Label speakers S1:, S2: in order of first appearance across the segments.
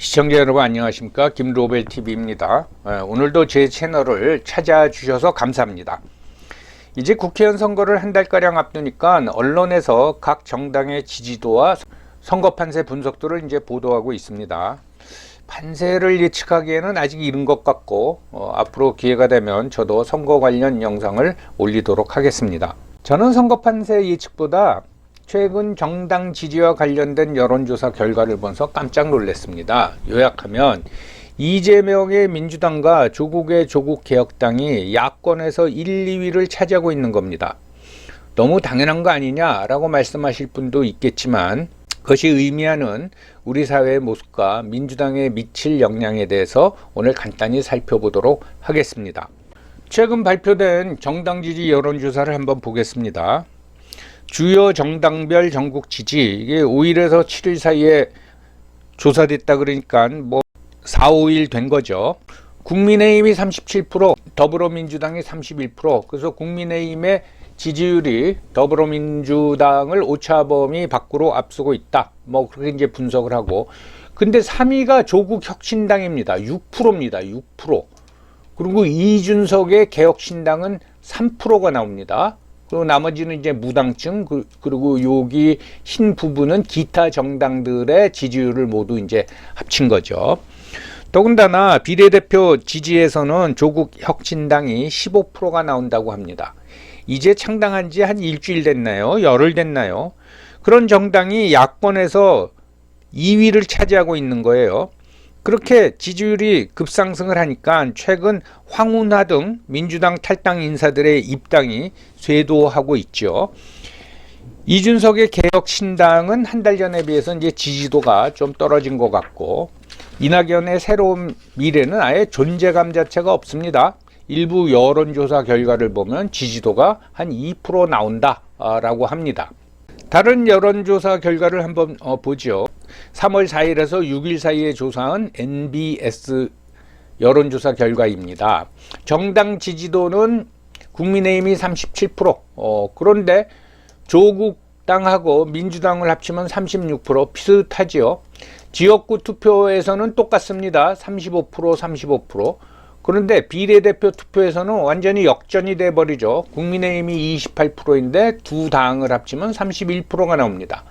S1: 시청자 여러분 안녕하십니까 김로벨 TV입니다. 오늘도 제 채널을 찾아주셔서 감사합니다. 이제 국회의원 선거를 한 달가량 앞두니까 언론에서 각 정당의 지지도와 선거 판세 분석들을 이제 보도하고 있습니다. 판세를 예측하기에는 아직 이른 것 같고 어, 앞으로 기회가 되면 저도 선거 관련 영상을 올리도록 하겠습니다. 저는 선거 판세 예측보다 최근 정당 지지와 관련된 여론조사 결과를 보면서 깜짝 놀랐습니다. 요약하면 이재명의 민주당과 조국의 조국개혁당이 야권에서 1, 2위를 차지하고 있는 겁니다. 너무 당연한 거 아니냐라고 말씀하실 분도 있겠지만 그것이 의미하는 우리 사회의 모습과 민주당에 미칠 영향에 대해서 오늘 간단히 살펴보도록 하겠습니다. 최근 발표된 정당 지지 여론조사를 한번 보겠습니다. 주요 정당별 전국 지지 이게 5일에서 7일 사이에 조사됐다 그러니까 뭐 4, 5일 된 거죠. 국민의힘이 37%, 더불어민주당이 31%. 그래서 국민의힘의 지지율이 더불어민주당을 오차범위 밖으로 앞서고 있다. 뭐 그렇게 이제 분석을 하고. 근데 3위가 조국 혁신당입니다. 6%입니다. 6%. 그리고 이준석의 개혁신당은 3%가 나옵니다. 그리고 나머지는 이제 무당층 그- 그리고 여기 흰 부분은 기타 정당들의 지지율을 모두 이제 합친 거죠. 더군다나 비례대표 지지에서는 조국 혁신당이 15%가 나온다고 합니다. 이제 창당한 지 한 일주일 됐나요? 열흘 됐나요? 그런 정당이 야권에서 2위를 차지하고 있는 거예요. 그렇게 지지율이 급상승을 하니까 최근 황운하 등 민주당 탈당 인사들의 입당이 쇄도하고 있죠. 이준석의 개혁 신당은 한 달 전에 비해서 이제 지지도가 좀 떨어진 것 같고 이낙연의 새로운 미래는 아예 존재감 자체가 없습니다. 일부 여론조사 결과를 보면 지지도가 한 2% 나온다라고 합니다. 다른 여론조사 결과를 한번 어, 보죠. 3월 4일에서 6일 사이에 조사한 NBS 여론조사 결과입니다. 정당 지지도는 국민의힘이 37%, 어, 그런데 조국당하고 민주당을 합치면 36% 비슷하지요. 지역구 투표에서는 똑같습니다. 35% 35%. 그런데 비례대표 투표에서는 완전히 역전이 돼 버리죠. 국민의힘이 28%인데 두 당을 합치면 31%가 나옵니다.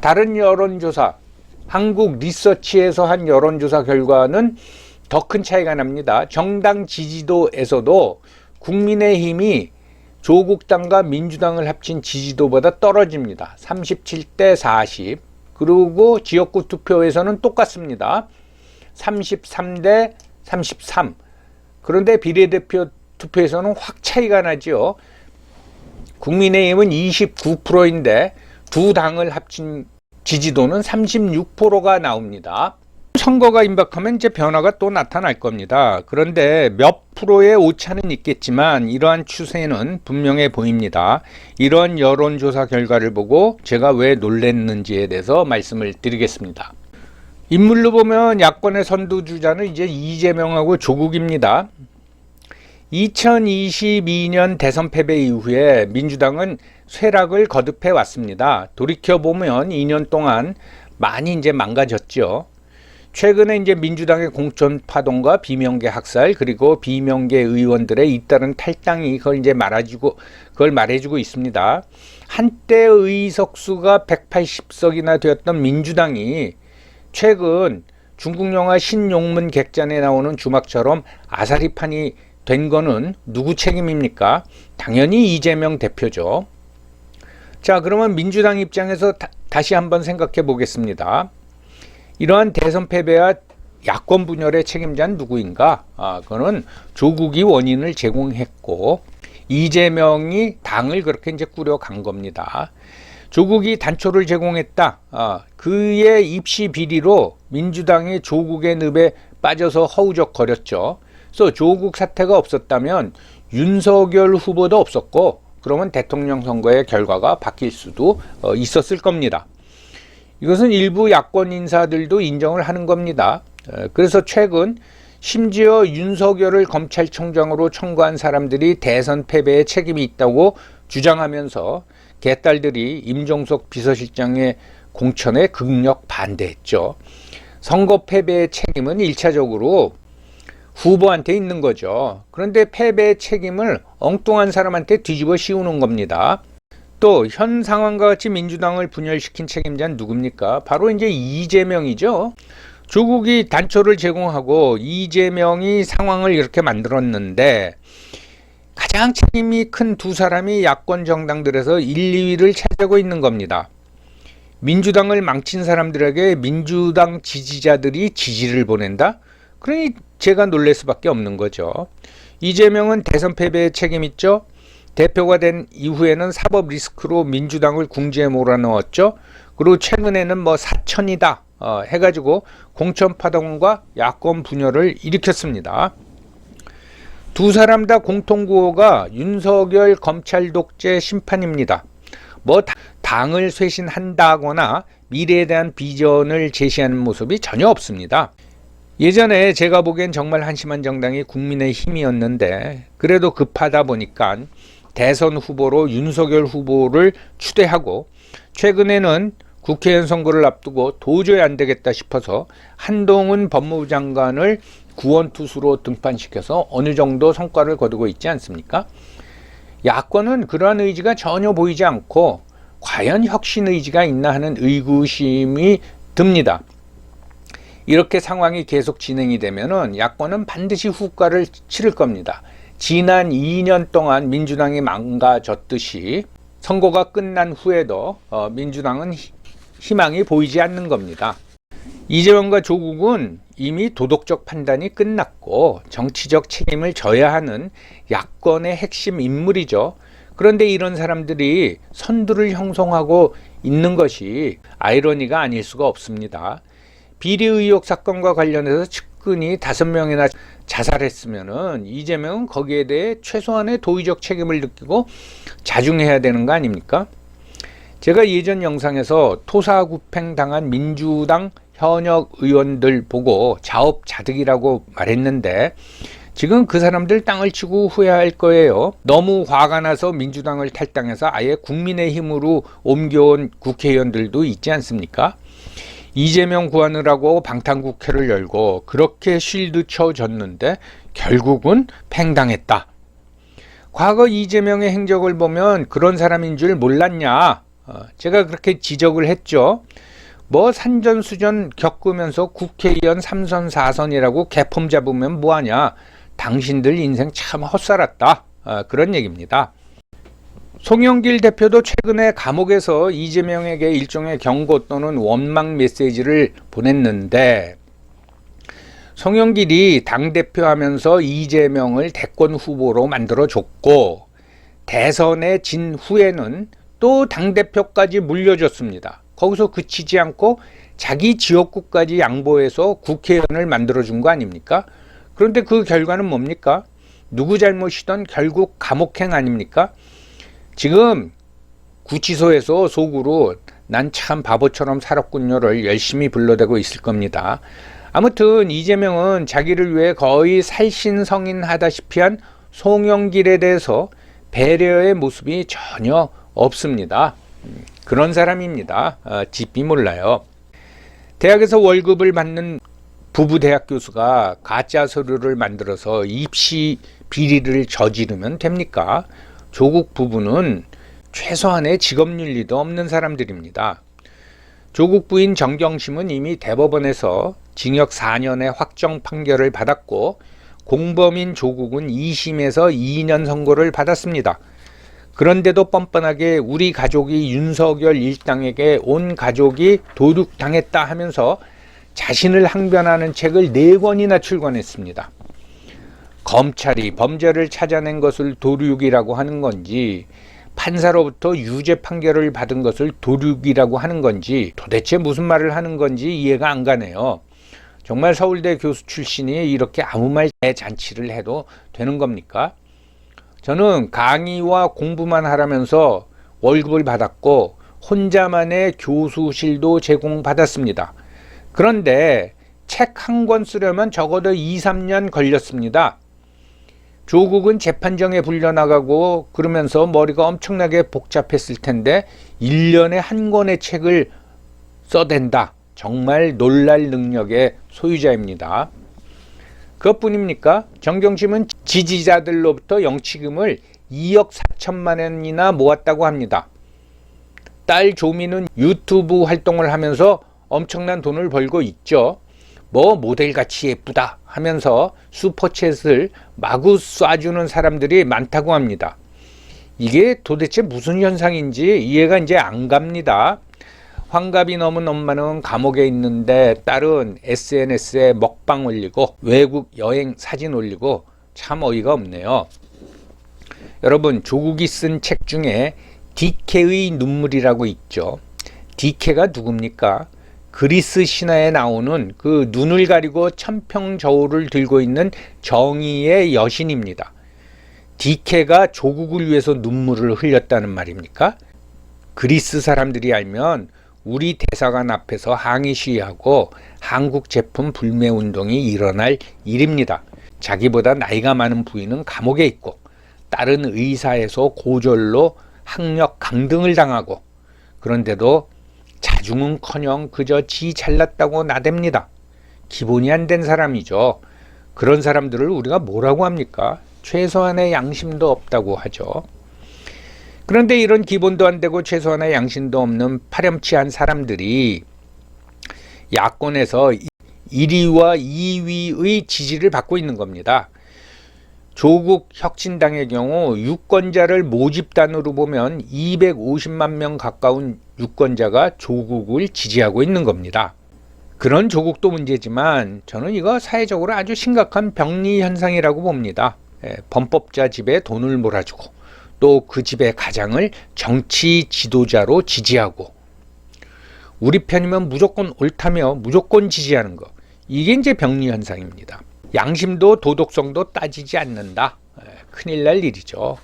S1: 다른 여론조사, 한국 리서치에서 한 여론조사 결과는 더 큰 차이가 납니다. 정당 지지도에서도 국민의힘이 조국당과 민주당을 합친 지지도보다 떨어집니다. 37대 40. 그리고 지역구 투표에서는 똑같습니다. 33대 33. 그런데 비례대표 투표에서는 확 차이가 나죠. 국민의힘은 29%인데 두 당을 합친 지지도는 36%가 나옵니다. 선거가 임박하면 이제 변화가 또 나타날 겁니다. 그런데 몇 프로의 오차는 있겠지만 이러한 추세는 분명해 보입니다. 이런 여론조사 결과를 보고 제가 왜 놀랬는지에 대해서 말씀을 드리겠습니다. 인물로 보면 야권의 선두주자는 이제 이재명하고 조국입니다. 2022년 대선 패배 이후에 민주당은 쇠락을 거듭해 왔습니다. 돌이켜 보면 2년 동안 많이 이제 망가졌죠. 최근에 이제 민주당의 공천 파동과 비명계 학살 그리고 비명계 의원들의 잇따른 탈당이 그걸 이제 말해주고 그걸 말해주고 있습니다. 한때 의석수가 180석이나 되었던 민주당이 최근 중국 영화 신용문 객잔에 나오는 주막처럼 아사리판이 된 거는 누구 책임입니까? 당연히 이재명 대표죠. 자, 그러면 민주당 입장에서 다, 시 한번 생각해 보겠습니다. 이러한 대선 패배와 야권 분열의 책임자는 누구인가? 아, 그거는 조국이 원인을 제공했고 이재명이 당을 그렇게 이제 꾸려간 겁니다. 조국이 단초를 제공했다. 아, 그의 입시 비리로 민주당이 조국의 늪에 빠져서 허우적거렸죠. 그래서 조국 사태가 없었다면 윤석열 후보도 없었고 그러면 대통령 선거의 결과가 바뀔 수도 어, 있었을 겁니다. 이것은 일부 야권 인사들도 인정을 하는 겁니다. 그래서 최근 심지어 윤석열을 검찰총장으로 청구한 사람들이 대선 패배에 책임이 있다고 주장하면서 개딸들이 임종석 비서실장의 공천에 극력 반대했죠. 선거 패배의 책임은 일차적으로 후보한테 있는 거죠. 그런데 패배의 책임을 엉뚱한 사람한테 뒤집어 씌우는 겁니다. 또 현 상황과 같이 민주당을 분열시킨 책임자는 누굽니까? 바로 이제 이재명이죠. 조국이 단초를 제공하고 이재명이 상황을 이렇게 만들었는데 가장 책임이 큰 두 사람이 야권 정당들에서 1, 2위를 차지하고 있는 겁니다. 민주당을 망친 사람들에게 민주당 지지자들이 지지를 보낸다? 그러니 제가 놀랄 수밖에 없는 거죠. 이재명은 대선 패배에 책임 있죠. 대표가 된 이후에는 사법 리스크로 민주당을 궁지에 몰아넣었죠. 그리고 최근에는 뭐 사천이다 어, 해가지고 공천 파동과 야권 분열을 일으켰습니다. 두 사람 다 공통 구호가 윤석열 검찰 독재 심판입니다. 뭐 다- 당을 쇄신한다거나 미래에 대한 비전을 제시하는 모습이 전혀 없습니다. 예전에 제가 보기엔 정말 한심한 정당이 국민의 힘이었는데 그래도 급하다 보니까 대선 후보로 윤석열 후보를 추대하고 최근에는 국회의원 선거를 앞두고 도저히 안 되겠다 싶어서 한동훈 법무부 장관을 구원투수로 등판시켜서 어느 정도 성과를 거두고 있지 않습니까? 야권은 그러한 의지가 전혀 보이지 않고 과연 혁신 의지가 있나 하는 의구심이 듭니다. 이렇게 상황이 계속 진행이 되면은 야권은 반드시 후과를 치를 겁니다. 지난 2년 동안 민주당이 망가졌듯이 선거가 끝난 후에도 어, 민주당은 희- 희망이 보이지 않는 겁니다. 이재명과 조국은 이미 도덕적 판단이 끝났고 정치적 책임을 져야 하는 야권의 핵심 인물이죠. 그런데 이런 사람들이 선두를 형성하고 있는 것이 아이러니가 아닐 수가 없습니다. 비리 의혹 사건과 관련해서 측근이 다섯 명이나 자살했으면은 이재명은 거기에 대해 최소한의 도의적 책임을 느끼고 자중해야 되는 거 아닙니까? 제가 예전 영상에서 토사구팽 당한 민주당 현역 의원들 보고 자업자득이라고 말했는데 지금 그 사람들 땅을 치고 후회할 거예요. 너무 화가 나서 민주당을 탈당해서 아예 국민의 힘으로 옮겨온 국회의원들도 있지 않습니까? 이재명 구하느라고 방탄국회를 열고 그렇게 쉴드 쳐줬는데 결국은 팽당했다. 과거 이재명의 행적을 보면 그런 사람인 줄 몰랐냐? 어, 제가 그렇게 지적을 했죠. 뭐 산전수전 겪으면서 국회의원 3선 4선이라고 개품 잡으면 뭐하냐? 당신들 인생 참 헛살았다. 어, 그런 얘기입니다. 송영길 대표도 최근에 감옥에서 이재명에게 일종의 경고 또는 원망 메시지를 보냈는데 송영길이 당대표 하면서 이재명을 대권 후보로 만들어줬고 대선에 진 후에는 또 당대표까지 물려줬습니다. 거기서 그치지 않고 자기 지역구까지 양보해서 국회의원을 만들어준 거 아닙니까? 그런데 그 결과는 뭡니까? 누구 잘못이던 결국 감옥행 아닙니까? 지금 구치소에서 속으로 난 참 바보처럼 살았군요를 열심히 불러대고 있을 겁니다. 아무튼 이재명은 자기를 위해 거의 살신성인하다시피 한 송영길에 대해서 배려의 모습이 전혀 없습니다. 음, 그런 사람입니다. 아, 집이 몰라요. 대학에서 월급을 받는 부부 대학 교수가 가짜 서류를 만들어서 입시 비리를 저지르면 됩니까? 조국 부부는 최소한의 직업윤리도 없는 사람들입니다. 조국 부인 정경심은 이미 대법원에서 징역 4년의 확정 판결을 받았고 공범인 조국은 2심에서 2년 선고를 받았습니다. 그런데도 뻔뻔하게 우리 가족이 윤석열 일당에게 온 가족이 도둑당했다 하면서 자신을 항변하는 책을 네 권이나 출간했습니다. 검찰이 범죄를 찾아낸 것을 도륙이라고 하는 건지 판사로부터 유죄 판결을 받은 것을 도륙이라고 하는 건지 도대체 무슨 말을 하는 건지 이해가 안 가네요. 정말 서울대 교수 출신이 이렇게 아무 말 대잔치를 해도 되는 겁니까? 저는 강의와 공부만 하라면서 월급을 받았고 혼자만의 교수실도 제공받았습니다. 그런데 책 한 권 쓰려면 적어도 2, 3년 걸렸습니다. 조국은 재판정에 불려나가고 그러면서 머리가 엄청나게 복잡했을 텐데 1년에 한 권의 책을 써댄다. 정말 놀랄 능력의 소유자입니다. 그것뿐입니까? 정경심은 지지자들로부터 영치금을 2억 4천만 원이나 모았다고 합니다. 딸 조미는 유튜브 활동을 하면서 엄청난 돈을 벌고 있죠. 뭐 모델같이 예쁘다 하면서 슈퍼챗을 마구 쏴주는 사람들이 많다고 합니다. 이게 도대체 무슨 현상인지 이해가 이제 안 갑니다. 환갑이 넘은 엄마는 감옥에 있는데 딸은 SNS에 먹방 올리고 외국 여행 사진 올리고 참 어이가 없네요. 여러분 조국이 쓴 책 중에 디케의 눈물이라고 있죠. 디케가 누굽니까? 그리스 신화에 나오는 그 눈을 가리고 천평 저울을 들고 있는 정의의 여신입니다. 디케가 조국을 위해서 눈물을 흘렸다는 말입니까? 그리스 사람들이 알면 우리 대사관 앞에서 항의 시위하고 한국 제품 불매 운동이 일어날 일입니다. 자기보다 나이가 많은 부인은 감옥에 있고 딸은 의사에서 고졸로 학력 강등을 당하고 그런데도 자중은커녕 그저 지 잘났다고 나댑니다. 기본이 안 된 사람이죠. 그런 사람들을 우리가 뭐라고 합니까? 최소한의 양심도 없다고 하죠. 그런데 이런 기본도 안 되고 최소한의 양심도 없는 파렴치한 사람들이 야권에서 1위와 2위의 지지를 받고 있는 겁니다. 조국 혁신당의 경우 유권자를 모집단으로 보면 250만 명 가까운 유권자가 조국을 지지하고 있는 겁니다. 그런 조국도 문제지만 저는 이거 사회적으로 아주 심각한 병리 현상이라고 봅니다. 예, 범법자 집에 돈을 몰아주고 또 그 집의 가장을 정치 지도자로 지지하고 우리 편이면 무조건 옳다며 무조건 지지하는 거 이게 이제 병리 현상입니다. 양심도 도덕성도 따지지 않는다. 예, 큰일 날 일이죠.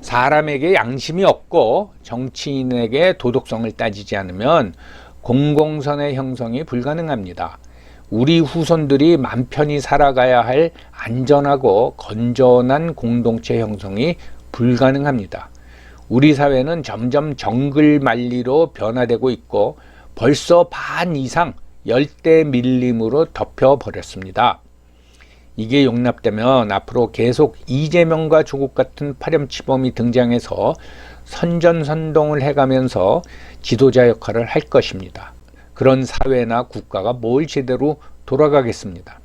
S1: 사람에게 양심이 없고 정치인에게 도덕성을 따지지 않으면 공공선의 형성이 불가능합니다. 우리 후손들이 맘 편히 살아가야 할 안전하고 건전한 공동체 형성이 불가능합니다. 우리 사회는 점점 정글 만리로 변화되고 있고 벌써 반 이상 열대 밀림으로 덮여버렸습니다. 이게 용납되면 앞으로 계속 이재명과 조국 같은 파렴치범이 등장해서 선전선동을 해가면서 지도자 역할을 할 것입니다. 그런 사회나 국가가 뭘 제대로 돌아가겠습니다.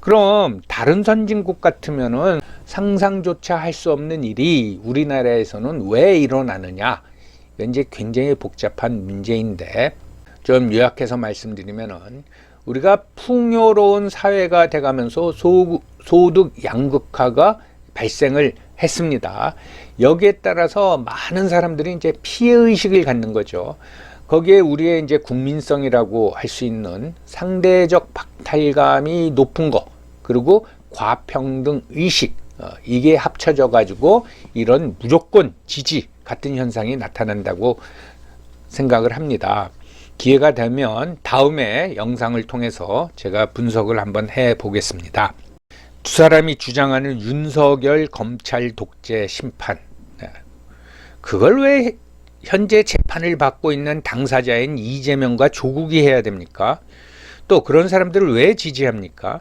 S1: 그럼 다른 선진국 같으면은 상상조차 할 수 없는 일이 우리나라에서는 왜 일어나느냐? 이제 굉장히 복잡한 문제인데 좀 요약해서 말씀드리면은 우리가 풍요로운 사회가 돼가면서 소, 소득 양극화가 발생을 했습니다. 여기에 따라서 많은 사람들이 이제 피해 의식을 갖는 거죠. 거기에 우리의 이제 국민성이라고 할 수 있는 상대적 박탈감이 높은 거, 그리고 과평등 의식, 어, 이게 합쳐져 가지고 이런 무조건 지지 같은 현상이 나타난다고 생각을 합니다. 기회가 되면 다음에 영상을 통해서 제가 분석을 한번 해 보겠습니다. 두 사람이 주장하는 윤석열 검찰 독재 심판. 네. 그걸 왜 현재 재판을 받고 있는 당사자인 이재명과 조국이 해야 됩니까? 또 그런 사람들을 왜 지지합니까?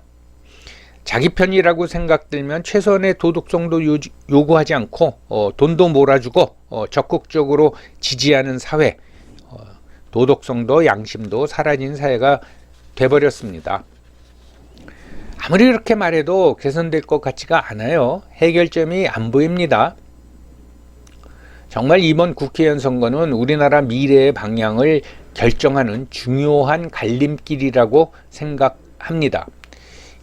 S1: 자기 편이라고 생각들면 최선의 도덕성도 요, 요구하지 않고 어, 돈도 몰아주고 어, 적극적으로 지지하는 사회 어, 도덕성도 양심도 사라진 사회가 돼버렸습니다. 아무리 이렇게 말해도 개선될 것 같지가 않아요. 해결점이 안 보입니다. 정말 이번 국회의원 선거는 우리나라 미래의 방향을 결정하는 중요한 갈림길이라고 생각합니다.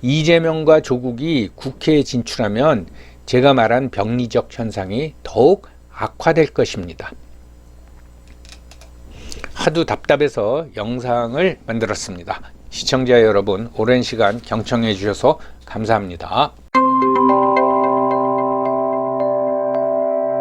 S1: 이재명과 조국이 국회에 진출하면 제가 말한 병리적 현상이 더욱 악화될 것입니다. 하도 답답해서 영상을 만들었습니다. 시청자 여러분, 오랜 시간 경청해 주셔서 감사합니다.